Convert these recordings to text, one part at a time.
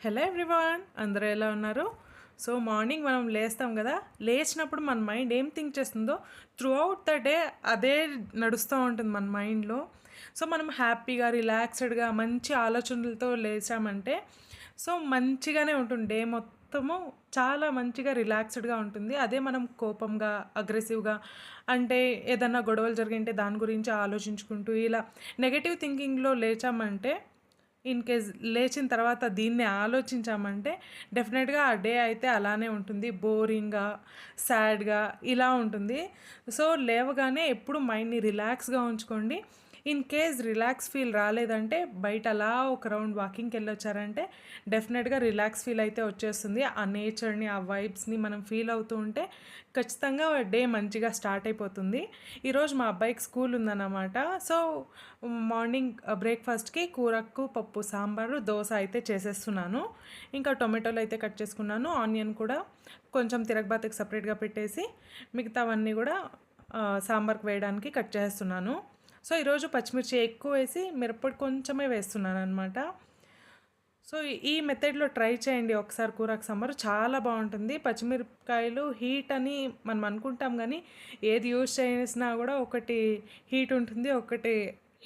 Hello everyone అందరూ ఎలా ఉన్నారు? సో మార్నింగ్ మనం లేస్తాం కదా లేచినప్పుడు మన మైండ్ ఏం థింక్ చేస్తుందో త్రూ అవుట్ ద డే అదే నడుస్తూ ఉంటుంది మన మైండ్లో. సో మనం హ్యాపీగా రిలాక్స్డ్గా మంచి ఆలోచనలతో లేచామంటే సో మంచిగానే ఉంటుంది. డే మొత్తము చాలా మంచిగా రిలాక్స్డ్గా ఉంటుంది. అదే మనం కోపంగా అగ్రెసివ్గా అంటే ఏదన్నా గొడవలు జరిగింటే దాని గురించి ఆలోచించుకుంటూ ఇలా నెగటివ్ థింకింగ్లో లేచామంటే ఇన్ కేస్ లేచిన తర్వాత దీన్ని ఆలోచించామంటే డెఫినెట్గా ఆ డే అయితే అలానే ఉంటుంది. బోరింగ్గా సాడ్గా ఇలా ఉంటుంది. సో లేవగానే ఎప్పుడు మైండ్ని రిలాక్స్గా ఉంచుకోండి. ఇన్ కేస్ రిలాక్స్ ఫీల్ రాలేదంటే బయట అలా ఒక రౌండ్ వాకింగ్కి వెళ్ళొచ్చారంటే డెఫినెట్గా రిలాక్స్ ఫీల్ అయితే వచ్చేస్తుంది. ఆ నేచర్ని ఆ వైబ్స్ని మనం ఫీల్ అవుతూ ఉంటే ఖచ్చితంగా డే మంచిగా స్టార్ట్ అయిపోతుంది. ఈరోజు మా అబ్బాయికి స్కూల్ ఉందన్నమాట. సో మార్నింగ్ బ్రేక్ఫాస్ట్కి కూరకు పప్పు సాంబారు దోశ అయితే చేసేస్తున్నాను. ఇంకా టొమాటోలు అయితే కట్ చేసుకున్నాను. ఆనియన్ కూడా కొంచెం తిరగబాతకి సపరేట్గా పెట్టేసి మిగతావన్నీ కూడా సాంబార్కి వేయడానికి కట్ చేస్తున్నాను సో ఈరోజు పచ్చిమిర్చి ఎక్కువ వేసి మిరప్పొడి కొంచెమే వేస్తున్నాను అనమాట సో ఈ మెథడ్లో ట్రై చేయండి ఒకసారి కూరకు సమ్మర్. చాలా బాగుంటుంది. పచ్చిమిరపకాయలు హీట్ అని మనం అనుకుంటాం కానీ ఏది యూజ్ చేసినా కూడా ఒకటి హీట్ ఉంటుంది ఒకటి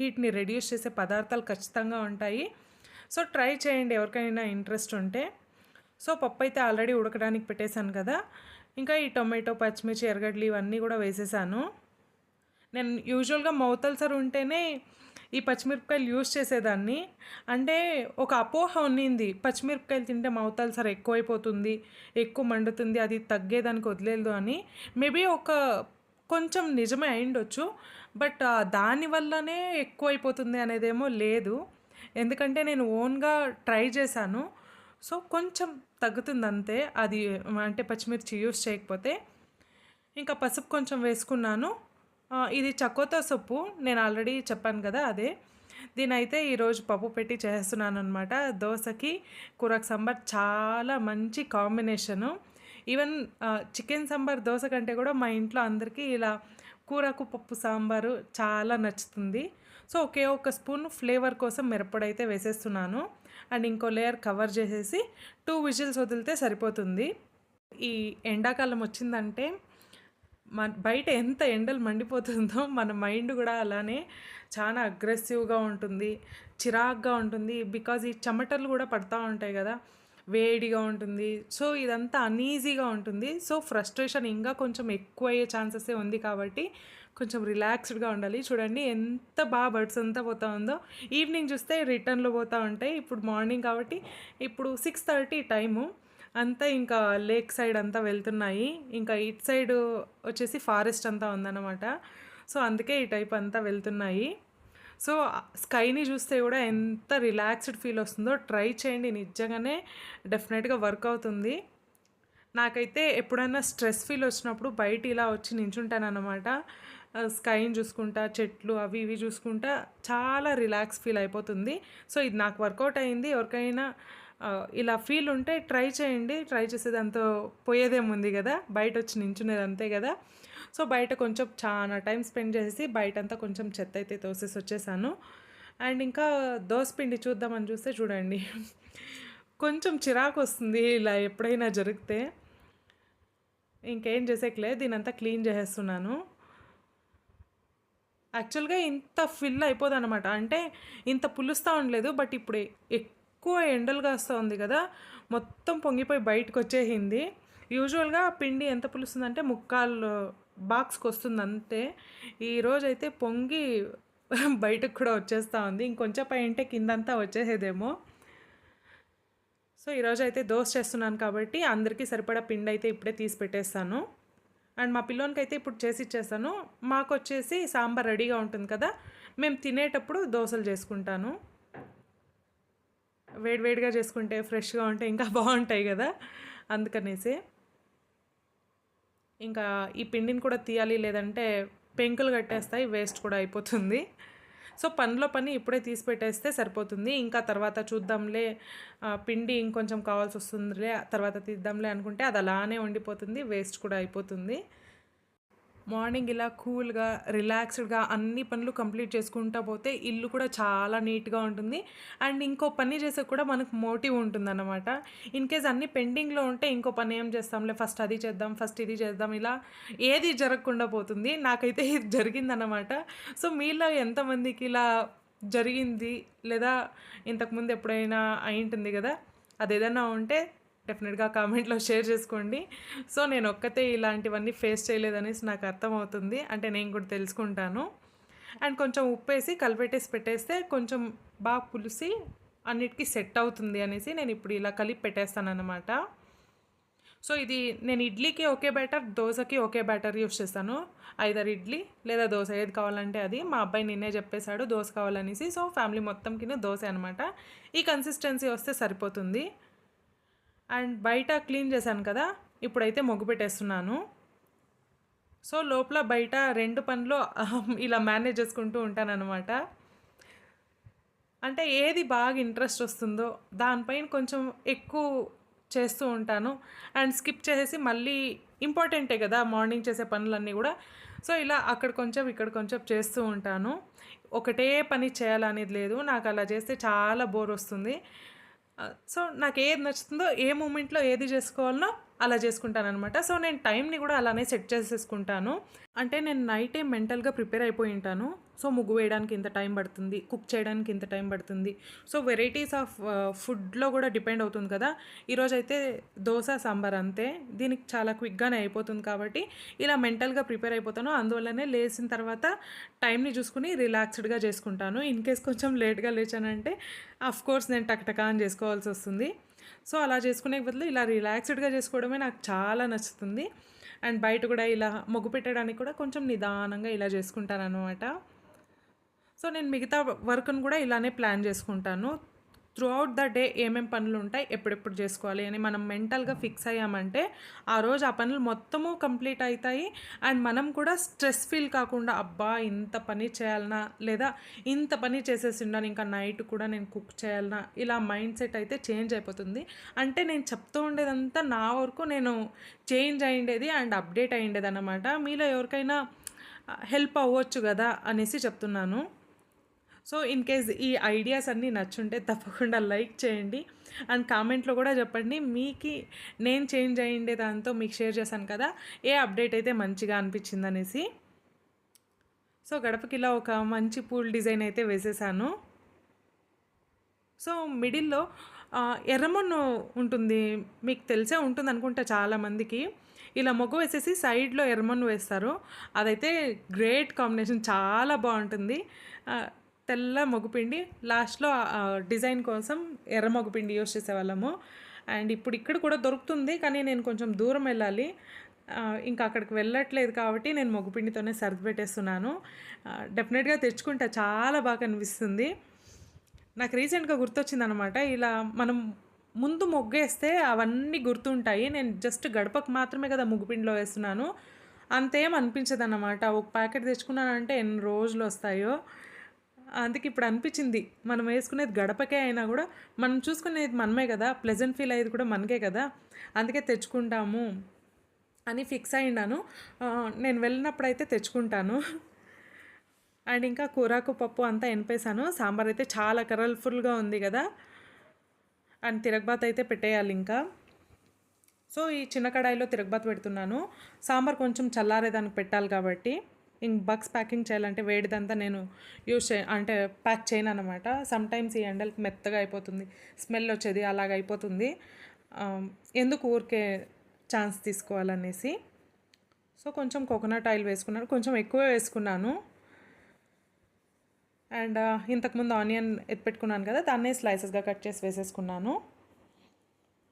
హీట్ని రెడ్యూస్ చేసే పదార్థాలు ఖచ్చితంగా ఉంటాయి. సో ట్రై చేయండి ఎవరికైనా ఇంట్రెస్ట్ ఉంటే. సో పప్పు అయితే ఆల్రెడీ ఉడకడానికి పెట్టేశాను కదా. ఇంకా ఈ టొమాటో పచ్చిమిర్చి ఎరగడ్లు ఇవన్నీ కూడా వేసేసాను. నేను యూజువల్గా మౌతల్సర్ ఉంటేనే ఈ పచ్చిమిరపకాయలు యూజ్ చేసేదాన్ని. అంటే ఒక అపోహ ఉన్నింది పచ్చిమిరపకాయలు తింటే మౌతల్సర్ ఎక్కువైపోతుంది ఎక్కువ మండుతుంది అది తగ్గేదానికి వదిలేదు అని. మేబీ ఒక కొంచెం నిజమే అయిండొచ్చు బట్ దానివల్లనే ఎక్కువైపోతుంది అనేదేమో లేదు. ఎందుకంటే నేను ఓన్గా ట్రై చేశాను. సో కొంచెం తగ్గుతుంది అంతే అది అంటే పచ్చిమిర్చి యూస్ చేయకపోతే. ఇంకా పసుపు కొంచెం వేసుకున్నాను. ఇది చకోతా సొప్పు. నేను ఆల్రెడీ చెప్పాను కదా అదే. దీని అయితే ఈరోజు పప్పు పెట్టి చేస్తున్నాను అనమాట దోశకి కూరకు సాంబార్ చాలా మంచి combination. Even chicken sambar dosa కంటే కూడా మా ఇంట్లో అందరికీ ఇలా కూరకు పప్పు సాంబారు చాలా నచ్చుతుంది. సో ఒకే ఒక స్పూన్ ఫ్లేవర్ కోసం మిరప్పొడి అయితే వేసేస్తున్నాను. అండ్ ఇంకో లేయర్ కవర్ చేసేసి టూ విజిల్స్ వదిలితే సరిపోతుంది. ఈ ఎండాకాలం వచ్చిందంటే మన బయట ఎంత ఎండలు మండిపోతుందో మన మైండ్ కూడా అలానే చాలా అగ్రెసివ్గా ఉంటుంది చిరాగ్గా ఉంటుంది. బికాజ్ ఈ చెమటలు కూడా పడతా ఉంటాయి కదా వేడిగా ఉంటుంది. సో ఇదంతా అన్ఈజీగా ఉంటుంది. సో ఫ్రస్ట్రేషన్ ఇంకా కొంచెం ఎక్కువ అయ్యే ఛాన్సెసే ఉంది కాబట్టి కొంచెం రిలాక్స్డ్గా ఉండాలి. చూడండి ఎంత బాగా బర్డ్స్ అంతా పోతా ఉందో. ఈవినింగ్ చూస్తే రిటర్న్లో పోతూ ఉంటాయి. ఇప్పుడు మార్నింగ్ కాబట్టి ఇప్పుడు సిక్స్ థర్టీ టైము. అంతా ఇంకా లేక్ సైడ్ అంతా వెళ్తున్నాయి. ఇంకా ఇట్ సైడ్ వచ్చేసి ఫారెస్ట్ అంతా ఉందన్నమాట. సో అందుకే ఈ టైప్ అంతా వెళ్తున్నాయి. సో స్కైని చూస్తే కూడా ఎంత రిలాక్స్డ్ ఫీల్ వస్తుందో ట్రై చేయండి. నిజంగానే డెఫినెట్గా వర్క్ అవుతుంది. నాకైతే ఎప్పుడైనా స్ట్రెస్ ఫీల్ వచ్చినప్పుడు బయట ఇలా వచ్చి నించుంటానన్నమాట. స్కైని చూసుకుంటా చెట్లు అవి ఇవి చూసుకుంటా చాలా రిలాక్స్ ఫీల్ అయిపోతుంది. సో ఇది నాకు వర్కౌట్ అయింది. ఎవరికైనా ఇలా ఫీల్ ఉంటే ట్రై చేయండి. ట్రై చేసేదంతో పోయేదేముంది కదా. బయట వచ్చి నించునేది అంతే కదా. సో బయట కొంచెం చాలా టైం స్పెండ్ చేసి బయట అంతా కొంచెం చెత్త అయితే తోసేసి వచ్చేసాను. అండ్ ఇంకా పిండి చూద్దామని చూస్తే చూడండి. కొంచెం చిరాకు వస్తుంది ఇలా ఎప్పుడైనా జరిగితే. ఇంకేం చేసేకలే దీనంతా క్లీన్ చేసేస్తున్నాను. యాక్చువల్గా ఇంత ఫిల్ అయిపోదన్నమాట. అంటే ఇంత పులుస్తూ ఉండలేదు. బట్ ఇప్పుడు ఎక్కువ ఎండలు కాస్తుంది కదా మొత్తం పొంగిపోయి బయటకు వచ్చేసింది యూజువల్గా పిండి ఎంత పులుస్తుందంటే ముక్కాలు బాక్స్కి వస్తుంది అంతే ఈరోజైతే పొంగి బయటకు కూడా వచ్చేస్తూ ఉంది. ఇంకొంచెం పై అంటే కిందంతా వచ్చేసేదేమో. సో ఈరోజు అయితే దోశ చేస్తున్నాను కాబట్టి అందరికీ సరిపడా పిండి అయితే ఇప్పుడే తీసి పెట్టేస్తాను. అండ్ మా పిల్లోనికి అయితే ఇప్పుడు చేసి ఇచ్చేస్తాను. మాకు వచ్చేసి సాంబార్ రెడీగా ఉంటుంది కదా మేము తినేటప్పుడు దోశలు చేసుకుంటాను. వేడివేడిగా చేసుకుంటే ఫ్రెష్గా ఉంటే ఇంకా బాగుంటాయి కదా? అందుకనేసి. ఇంకా ఈ పిండిని కూడా తీయాలి లేదంటే పెంకులు కట్టేస్తాయి వేస్ట్ కూడా అయిపోతుంది. సో పనిలో పని ఇప్పుడే తీసి పెట్టేస్తే సరిపోతుంది. ఇంకా తర్వాత చూద్దాంలే పిండి ఇంకొంచెం కావాల్సి వస్తుందిలే తర్వాత తీద్దాంలే అనుకుంటే అది అలానే ఉండిపోతుంది వేస్ట్ కూడా అయిపోతుంది. మార్నింగ్ ఇలా కూల్గా రిలాక్స్డ్గా అన్ని పనులు కంప్లీట్ చేసుకుంటా పోతే ఇల్లు కూడా చాలా నీట్గా ఉంటుంది. అండ్ ఇంకో పని చేసే కూడా మనకు మోటివ్ ఉంటుందన్నమాట. ఇన్ కేస్ అన్ని పెండింగ్లో ఉంటే ఇంకో పని ఏం చేస్తాంలే ఫస్ట్ అది చేద్దాం ఫస్ట్ ఇది చేద్దాం ఇలా ఏది జరగకుండా పోతుంది. నాకైతే ఇది జరిగిందన్నమాట. సో మీలో ఎంతమందికి ఇలా జరిగింది? లేదా ఇంతకుముందు ఎప్పుడైనా అయి ఉంటుంది కదా? అది ఏదైనా ఉంటే డెఫినెట్గా కామెంట్లో షేర్ చేసుకోండి. సో నేను ఒక్కతే ఇలాంటివన్నీ ఫేస్ చేయలేదనేసి నాకు అర్థమవుతుంది. అంటే నేను కూడా తెలుసుకుంటాను. అండ్ కొంచెం ఉప్పేసి కలిపెట్టేసి పెట్టేస్తే కొంచెం బాగా పులిసి అన్నిటికీ సెట్ అవుతుంది అనేసి నేను ఇప్పుడు ఇలా కలిపి పెట్టేస్తాను అనమాట సో ఇది నేను ఇడ్లీకి ఒకే బ్యాటర్ దోశకి ఒకే బ్యాటర్ యూస్ చేస్తాను. ఐదర్ ఇడ్లీ లేదా దోశ ఏది కావాలంటే అది. మా అబ్బాయి నిన్నే చెప్పేశాడు దోశ కావాలనేసి. సో ఫ్యామిలీ మొత్తం కింద దోశ అనమాట ఈ కన్సిస్టెన్సీ వస్తే సరిపోతుంది. అండ్ బయట క్లీన్ చేశాను కదా ఇప్పుడైతే మొగ్గు పెట్టేస్తున్నాను. సో లోపల బయట రెండు పనులు ఇలా మేనేజ్ చేసుకుంటూ ఉంటానన్నమాట. అంటే ఏది బాగా ఇంట్రెస్ట్ వస్తుందో దానిపైన కొంచెం ఎక్కువ చేస్తూ ఉంటాను. అండ్ స్కిప్ చేసేసి మళ్ళీ ఇంపార్టెంటే కదా మార్నింగ్ చేసే పనులన్నీ కూడా. సో ఇలా అక్కడ కొంచెం ఇక్కడ కొంచెం చేస్తూ ఉంటాను. ఒకటే పని చేయాలనేది లేదు. నాకు అలా చేస్తే చాలా బోర్ వస్తుంది. సో నాకు ఏది నచ్చుతుందో ఏ మూమెంట్లో ఏది చేసుకోవాలనో అలా చేసుకుంటాను అనమాట సో నేను టైంని కూడా అలానే సెట్ చేసేసుకుంటాను. అంటే నేను నైటే మెంటల్గా ప్రిపేర్ అయిపోయి ఉంటాను. సో ముగ్గు వేయడానికి ఇంత టైం పడుతుంది కుక్ చేయడానికి ఇంత టైం పడుతుంది. సో వెరైటీస్ ఆఫ్ ఫుడ్లో కూడా డిపెండ్ అవుతుంది కదా. ఈరోజు అయితే దోశ సాంబార్ అంతే. దీనికి చాలా క్విక్గానే అయిపోతుంది కాబట్టి ఇలా మెంటల్గా ప్రిపేర్ అయిపోతాను. అందువల్లనే లేచిన తర్వాత టైంని చూసుకుని రిలాక్స్డ్గా చేసుకుంటాను. ఇన్ కేస్ కొంచెం లేట్గా లేచానంటే అఫ్ కోర్స్ నేను టక్టకా అని చేసుకోవాల్సి వస్తుంది. సో అలా చేసుకునే బదులు ఇలా రిలాక్స్డ్గా చేసుకోవడమే నాకు చాలా నచ్చుతుంది. అండ్ బయట కూడా ఇలా మొగ్గు పెట్టడానికి కూడా కొంచెం నిదానంగా ఇలా చేసుకుంటాను అనమాట సో నేను మిగతా వర్క్ను కూడా ఇలానే ప్లాన్ చేసుకుంటాను. త్రూ అవుట్ ద డే ఏమేం పనులు ఉంటాయి ఎప్పుడెప్పుడు చేసుకోవాలి అని మనం మెంటల్గా ఫిక్స్ అయ్యామంటే ఆ రోజు ఆ పనులు మొత్తము కంప్లీట్ అవుతాయి అండ్ మనం కూడా స్ట్రెస్ ఫీల్ కాకుండా అబ్బా ఇంత పని చేయాలనా? లేదా ఇంత పని చేసేసి ఉండాలి ఇంకా నైట్ కూడా నేను కుక్ చేయాలనా? ఇలా మైండ్ సెట్ అయితే చేంజ్ అయిపోతుంది. అంటే నేను చెప్తూ ఉండేదంతా నా వరకు నేను చేంజ్ అయ్యిండేది అండ్ అప్డేట్ అయ్యిండేది అనమాట మీలో ఎవరికైనా హెల్ప్ అవ్వచ్చు కదా అనేసి చెప్తున్నాను. సో ఇన్ కేస్ ఈ ఐడియాస్ అన్నీ నచ్చుంటే తప్పకుండా లైక్ చేయండి. అండ్ కామెంట్లో కూడా చెప్పండి. మీకు నేను చేంజ్ అయ్యిండే దాంతో మీకు షేర్ చేశాను కదా ఏ అప్డేట్ అయితే మంచిగా అనిపించింది అనేసి. సో గడపకి ఇలా ఒక మంచి పూల్ డిజైన్ అయితే వేసేసాను. సో మిడిల్లో ఎర్రమన్ను ఉంటుంది. మీకు తెలిసే ఉంటుంది అనుకుంటా చాలామందికి. ఇలా మొగ్గు వేసేసి సైడ్లో ఎర్రమన్ను వేస్తారు. అదైతే గ్రేట్ కాంబినేషన్. చాలా బాగుంటుంది. తెల్ల మగుపిండి. లాస్ట్లో డిజైన్ కోసం ఎర్ర మగుపిండి యూస్ చేసేవాళ్ళము. అండ్ ఇప్పుడు ఇక్కడ కూడా దొరుకుతుంది కానీ నేను కొంచెం దూరం వెళ్ళాలి. ఇంకా అక్కడికి వెళ్ళట్లేదు కాబట్టి నేను మగుపిండితోనే సర్ది పెట్టేస్తున్నాను. డెఫినెట్గా తెచ్చుకుంటే చాలా బాగా అనిపిస్తుంది నాకు రీసెంట్గా గుర్తొచ్చింది అనమాట ఇలా మనం ముందు మొగ్గేస్తే అవన్నీ గుర్తుంటాయి. నేను జస్ట్ గడపకు మాత్రమే కదా ముగ్గుపిండిలో వేస్తున్నాను. అంతేం అనిపించదు అనమాట ఒక ప్యాకెట్ తెచ్చుకున్నానంటే ఎన్ని రోజులు వస్తాయో. అందుకే ఇప్పుడు అనిపించింది. మనం వేసుకునేది గడపకే అయినా కూడా మనం చూసుకునేది మనమే కదా. ప్లెజెంట్ ఫీల్ అయ్యేది కూడా మనకే కదా. అందుకే తెచ్చుకుంటాము అని ఫిక్స్ అయ్యిండాను నేను వెళ్ళినప్పుడు అయితే తెచ్చుకుంటాను. అండ్ ఇంకా కూరాకు పప్పు అంతా ఎనిపేశాను. సాంబార్ అయితే చాలా కలర్ఫుల్గా ఉంది కదా. అండ్ తిరగబాత్ అయితే పెట్టేయాలి ఇంకా. సో ఈ చిన్న కడాయిలో తిరగబాత్ పెడుతున్నాను. సాంబార్ కొంచెం చల్లారేదానికి పెట్టాలి కాబట్టి. ఇంక బగ్స్ ప్యాకింగ్ చేయాలంటే వేడిదంతా నేను యూజ్ చే అంటే ప్యాక్ చేయను అనమాట సమ్టైమ్స్ ఈ ఎండలకి మెత్తగా అయిపోతుంది. స్మెల్ వచ్చేది అలాగ అయిపోతుంది. ఎందుకు ఊరికే ఛాన్స్ తీసుకోవాలనేసి. సో కొంచెం కోకోనట్ ఆయిల్ వేసుకున్నాను. కొంచెం ఎక్కువ వేసుకున్నాను. అండ్ ఇంతకుముందు ఆనియన్ ఎత్తిపెట్టుకున్నాను కదా దాన్నే స్లైసెస్గా కట్ చేసి వేసేసుకున్నాను.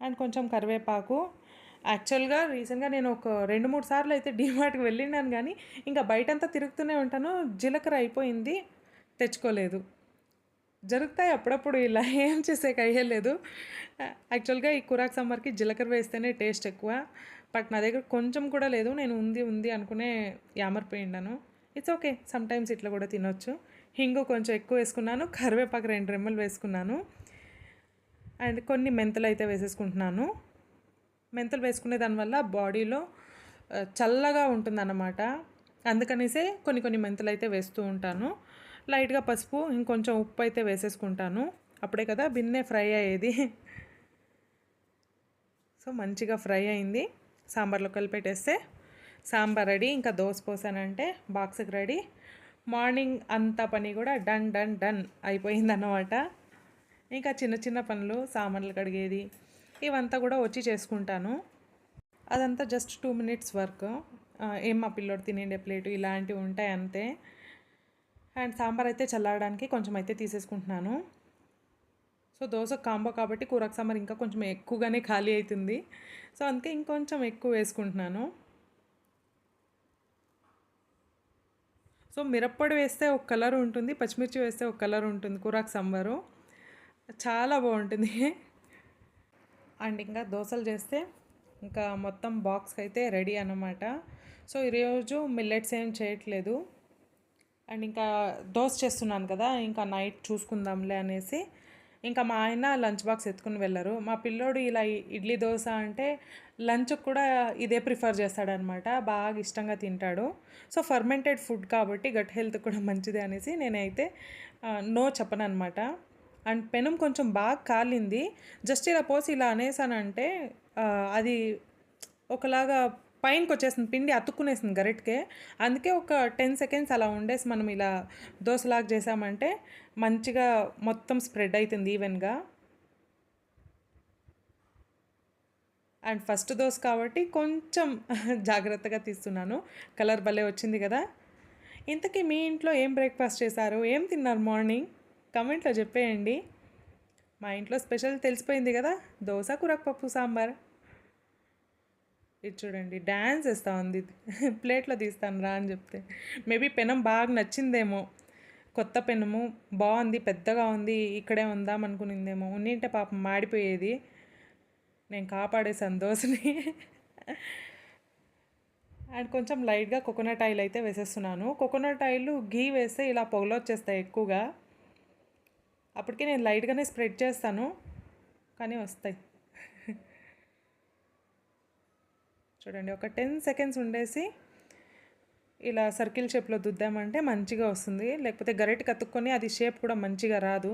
అండ్ కొంచెం కరివేపాకు యాక్చువల్గా రీసెంట్గా నేను ఒక రెండు మూడు సార్లు అయితే డీమార్ట్కి వెళ్ళినాను కానీ ఇంకా బయటంతా తిరుగుతూనే ఉంటాను. జీలకర్ర అయిపోయింది తెచ్చుకోలేదు. జరుగుతాయి అప్పుడప్పుడు ఇలా ఏం చేసేకి అయ్యలేదు యాక్చువల్గా ఈ కూరాకు సమ్మర్కి జీలకర్ర వేస్తేనే టేస్ట్ ఎక్కువ. బట్ నా దగ్గర కొంచెం కూడా లేదు. నేను ఉంది ఉంది అనుకునే యామర్పోయిండాను ఇట్స్ ఓకే. సమ్టైమ్స్ ఇట్లా కూడా తినొచ్చు. హింగు కొంచెం ఎక్కువ వేసుకున్నాను. కరివేపాకు రెండు రెమ్మలు వేసుకున్నాను. అండ్ కొన్ని మెంతులు అయితే వేసేసుకుంటున్నాను. మెంతులు వేసుకునే దానివల్ల బాడీలో చల్లగా ఉంటుందన్నమాట. అందుకనేసే కొన్ని కొన్ని మెంతులు అయితే వేస్తూ ఉంటాను. లైట్గా పసుపు ఇంకొంచెం ఉప్పు అయితే వేసేసుకుంటాను. అప్పుడే కదా బిన్నే ఫ్రై అయ్యేది. సో మంచిగా ఫ్రై అయింది. సాంబార్లో కలిపెట్టేస్తే సాంబార్ రెడీ. ఇంకా దోశ పోసానంటే బాక్స్కి రెడీ. మార్నింగ్ అంత పని కూడా డన్ డన్ డన్ అయిపోయింది అన్నమాట ఇంకా చిన్న చిన్న పనులు సామాన్లు కడిగేది ఇవంతా కూడా వచ్చి చేసుకుంటాను. అదంతా జస్ట్ టూ మినిట్స్ వర్క్ ఏం మా పిల్లోడు తినేండే ప్లేటు ఇలాంటివి ఉంటాయి అంతే. అండ్ సాంబార్ అయితే చల్లారడానికి కొంచెం అయితే తీసేసుకుంటున్నాను. సో దోశ కాంబో కాబట్టి కూరకు సాంబార్ ఇంకా కొంచెం ఎక్కువగానే ఖాళీ అవుతుంది సో అందుకే ఇంకొంచెం ఎక్కువ వేసుకుంటున్నాను. సో మిరప్పొడి వేస్తే ఒక కలర్ ఉంటుంది పచ్చిమిర్చి వేస్తే ఒక కలర్ ఉంటుంది కూరాకు సాంబారు. చాలా బాగుంటుంది. అండ్ ఇంకా దోశలు చేస్తే ఇంకా మొత్తం బాక్స్కి అయితే రెడీ అనమాట సో ఈరోజు మిల్లెట్స్ ఏం చేయట్లేదు. అండ్ ఇంకా దోశ చేస్తున్నాను కదా ఇంకా నైట్ చూసుకుందాంలే అనేసి. ఇంకా మా ఆయన లంచ్ బాక్స్ ఎత్తుకుని వెళ్ళరు. మా పిల్లోడు ఇలా ఇడ్లీ దోశ అంటే లంచ్ కూడా ఇదే ప్రిఫర్ చేస్తాడనమాట బాగా ఇష్టంగా తింటాడు. సో ఫర్మెంటెడ్ ఫుడ్ కాబట్టి గట్ హెల్త్ కూడా మంచిది అనేసి నేనైతే నో చెప్పను అనమాట అండ్ పెనం కొంచెం బాగా కాలింది. జస్ట్ ఇలా పోసి ఇలా అనేసానంటే అది ఒకలాగా పైనకి వచ్చేసింది పిండి అతుక్కునేసింది గరిటకే. అందుకే ఒక టెన్ సెకండ్స్ అలా ఉండేసి మనం ఇలా దోశలాగా చేసామంటే మంచిగా మొత్తం స్ప్రెడ్ అవుతుంది ఈవెన్గా. అండ్ ఫస్ట్ దోశ కాబట్టి కొంచెం జాగ్రత్తగా తీస్తున్నాను. కలర్ భలే వచ్చింది కదా. ఇంతకీ మీ ఇంట్లో ఏం బ్రేక్ఫాస్ట్ చేశారు? ఏం తిన్నారు మార్నింగ్? కమెంట్లో చెప్పేయండి. మా ఇంట్లో స్పెషల్ తెలిసిపోయింది కదా దోశ కూరకపప్పు సాంబార్. ఇది చూడండి డ్యాన్స్ వేస్తూ ఉంది. ప్లేట్లో తీస్తాను రా అని చెప్తే. మేబీ పెనం బాగా నచ్చిందేమో. కొత్త పెనము బాగుంది పెద్దగా ఉంది ఇక్కడే ఉందాం అనుకునిందేమో. ఉన్నింటే పాపం మాడిపోయేది. నేను కాపాడేసాను దోశని. అండ్ కొంచెం లైట్గా కోకోనట్ ఆయిల్ అయితే వేసేస్తున్నాను. కోకోనట్ ఆయిల్ గీ వేస్తే ఇలా పొగలొచ్చేస్తాయి ఎక్కువగా. అప్పటికే నేను లైట్గానే స్ప్రెడ్ చేస్తాను. కానీ వస్తాయి. చూడండి ఒక టెన్ సెకండ్స్ ఉండేసి ఇలా సర్కిల్ షేప్లో దుద్దామంటే మంచిగా వస్తుంది. లేకపోతే గరిటె కతుక్కొని అది షేప్ కూడా మంచిగా రాదు.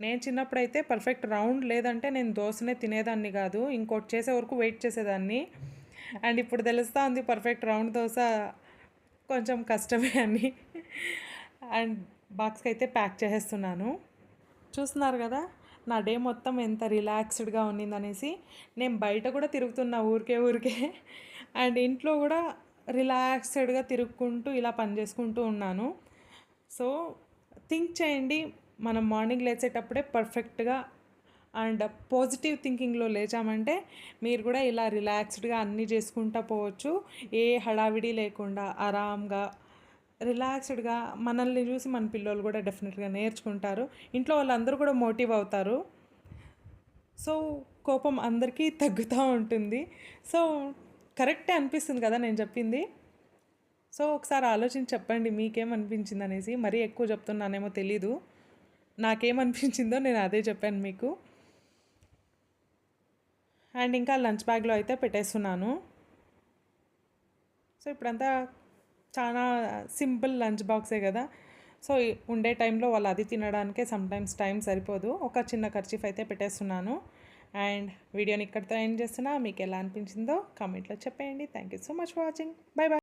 నేను చిన్నప్పుడైతే పర్ఫెక్ట్ రౌండ్ లేదంటే నేను దోశనే తినేదాన్ని కాదు. ఇంకోటి చేసే వరకు వెయిట్ చేసేదాన్ని. అండ్ ఇప్పుడు తెలుస్తూ ఉంది పర్ఫెక్ట్ రౌండ్ దోశ కొంచెం కష్టమే అని. అండ్ బాక్స్కి అయితే ప్యాక్ చేసేస్తున్నాను. చూస్తున్నారు కదా నా డే మొత్తం ఎంత రిలాక్స్డ్గా ఉన్నిందనేసి నేను బయట కూడా తిరుగుతున్నా ఊరికే ఊరికే. అండ్ ఇంట్లో కూడా రిలాక్స్డ్గా తిరుగుకుంటూ ఇలా పని చేసుకుంటూ ఉన్నాను. సో థింక్ చేయండి మనం మార్నింగ్ లేచేటప్పుడే పర్ఫెక్ట్గా అండ్ పాజిటివ్ థింకింగ్లో లేచామంటే మీరు కూడా ఇలా రిలాక్స్డ్గా అన్నీ చేసుకుంటూ పోవచ్చు. ఏ హడావిడి లేకుండా ఆరాంగా రిలాక్స్డ్గా మనల్ని చూసి మన పిల్లలు కూడా డెఫినెట్గా నేర్చుకుంటారు. ఇంట్లో వాళ్ళందరూ కూడా మోటివ్ అవుతారు. సో కోపం అందరికీ తగ్గుతూ ఉంటుంది. సో కరెక్టే అనిపిస్తుంది కదా నేను చెప్పింది? సో ఒకసారి ఆలోచించి చెప్పండి మీకేమనిపించింది అనేసి. మరీ ఎక్కువ చెప్తున్నానేమో తెలీదు. నాకేమనిపించిందో నేను అదే చెప్పాను మీకు. అండ్ ఇంకా లంచ్ బ్యాగ్లో అయితే పెట్టేస్తున్నాను. సో ఇప్పుడంతా చాలా సింపుల్ లంచ్ బాక్సే కదా. సో ఉండే టైంలో వాళ్ళు అది తినడానికే సమ్టైమ్స్ టైం సరిపోదు. ఒక చిన్న ఖర్చీఫ్ అయితే పెట్టేస్తున్నాను. అండ్ వీడియోని ఇక్కడితో ఎండ్ చేస్తున్నా. మీకు ఎలా అనిపించిందో కామెంట్లో చెప్పేయండి. Thank you so much for watching bye bye